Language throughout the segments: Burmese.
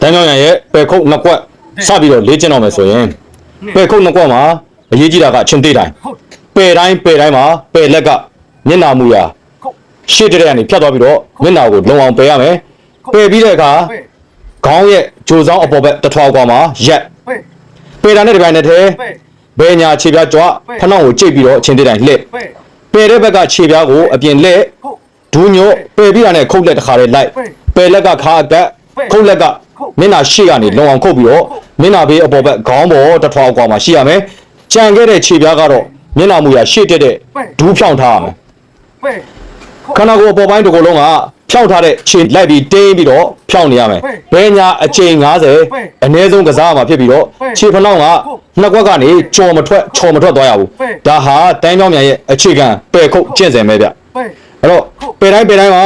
တန်းကြောင်ရံရဲ့ပယ်ခုတ်နှစ်ကွက်စပြီးတော့လေ့ကျင့်တော့မယ်ဆိုရင်ပယ်ခုတ်နှစ်ကွက်မှာအရေးကြီးတာကအချင်းသေးတိုင်းဟုတ်ပယ်တိုင်းပယ်တိုင်းမှာပယ်လက်ကမျက်နာမူရာဟုတ်ရှေ့တဲ့ကနေဖြတ်သွားပြီးတော့မျက်နာကိုလုံအောင်ပယ်ရမယ်ပယ်ပြီးတဲ့အခါပဲခေါင်းရဲ့ဂျိုဆောင်အပေါ်ဘက်တစ်ထွာကွာမှာရက်ပဲပယ်တာနဲ့ဒီပိုင်းနဲ့ထဲပဲဘယ်ညာခြေပြားကြွဖနှောင်းကိုကြိတ်ပြီးတော့အချင်းသေးတိုင်းလှည့်ပဲပယ်တဲ့ဘက်ကခြေပြားကိုအပြင်လှည့်ဟုတ်ဒူးညို့ပယ်ပြီးတာနဲ့ခုတ်လက်တစ်ခါလေးလိုက်ပဲပယ်လက်ကခါအကက်ပဲခုတ်လက်ကခုတ် မျက်နှာရှေ့ကနေလုံအောင်ခုတ်ပြီးတော့ခုတ်မျက်နှာဘေးအပေါ်ဘက်ခေါင်းပေါ်တစ်ထွာကွာမှာရှိရမယ်ကြံခဲ့တဲ့ခြေပြားကတော့မျက်နှာမူရရှေ့တက်တဲ့ပဲဒူးဖြောင်းထားရမယ်ပဲခန္ဓာကိုယ်အပေါ်ပိုင်းတစ်ခုလုံးကဖြောင်းထားတဲ့ခြေလိုက်ပြီးတင်းပြီးတော့ဖြောင်းနေရမယ်ပဲဘယ်ညာအချိန်90ပဲအနည်းဆုံးကစားရမှာဖြစ်ပြီးတော့ပဲခြေဖနှောင်းကခုတ်နှစ်ကွက်ကနေကြော်မထွက်ချော်မထွက်သွားရဘူးပဲဒါဟာတန်းကြောင်းမြန်ရဲ့အခြေခံပယ်ခုတ်ကျင့်စဉ်ပဲဗျပဲအဲ့တော့ခုတ်ပယ်တိုင်းပယ်တိုင်းမှာ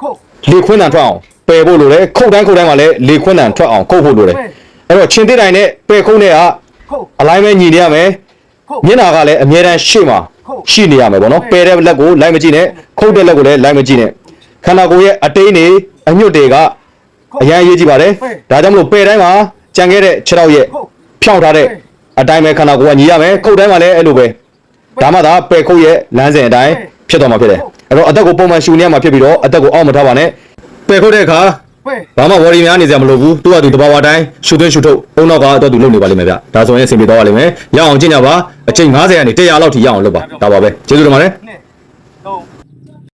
ခုတ်လေခွင်းတန်ထွက်အောင် ပယ်ဖို့လိုတယ်ခုတ်တိုင်းခုတ်တိုင်းမှာလည်းလေခွင်းတန်ထွက်အောင်ခုတ်ဖို့လိုတယ်ပဲအဲ့တော့ချင်းတိတိုင်နဲ့ပယ်ခုတ်နဲ့ကခုတ်အလိုက်ပဲညီနေရမယ်ခုတ်မျက်နှာကလည်းအမြဲတမ်းရှေ့မှာခုတ်ရှိနေရမယ်ပေါ့နော်ပဲပယ်တဲ့လက်ကိုလိုက်မကြည့်နဲ့ခုတ်တဲ့လက်ကိုလည်းလိုက်မကြည့်နဲ့ခန္ဓာကိုယ်ရဲ့အတိန်းတွေအညွတ်တွေကအရန်အရေးကြီးပါတယ်ပဲဒါကြောင့်မလို့ပယ်တိုင်းမှာကြံခဲ့တဲ့ခြေထောက်ရဲ့ခုတ်ဖြောင်းထားတဲ့ပဲအတိုင်းပဲခန္ဓာကိုယ်ကညီရမယ်ခုတ်တိုင်းမှာလည်းအဲ့လိုပဲဒါမှသာပယ်ခုတ်ရဲ့လမ်းစဉ်အတိုင်းပဲဖြစ်သွားမှာဖြစ်တယ်ဟုတ်အဲ့တော့အသက်ကိုပုံမှန်ရှူနေရမှာဖြစ်ပြီးတော့အသက်ကိုအောက်မထားပါနဲ့ ပယ်ခုတ်တဲ့အခါပဲဘာမှ worry များနေစရာမလိုဘူးသူကသူတဘာဝတိုင်းရှူသွင်းရှူထုတ်ပုံတော့ကတော့သူလုပ်နေပါလိမ့်မယ်ဗျဒါဆိုရင်အဆင်ပြေသွားပါလိမ့်မယ်ရအောင်ကြည့်ကြပါအချိန်90ကနေ100လောက်ထိရအောင်လုပ်ပါဒါပါပဲကျေးဇူးတင်ပါတယ်နဲ့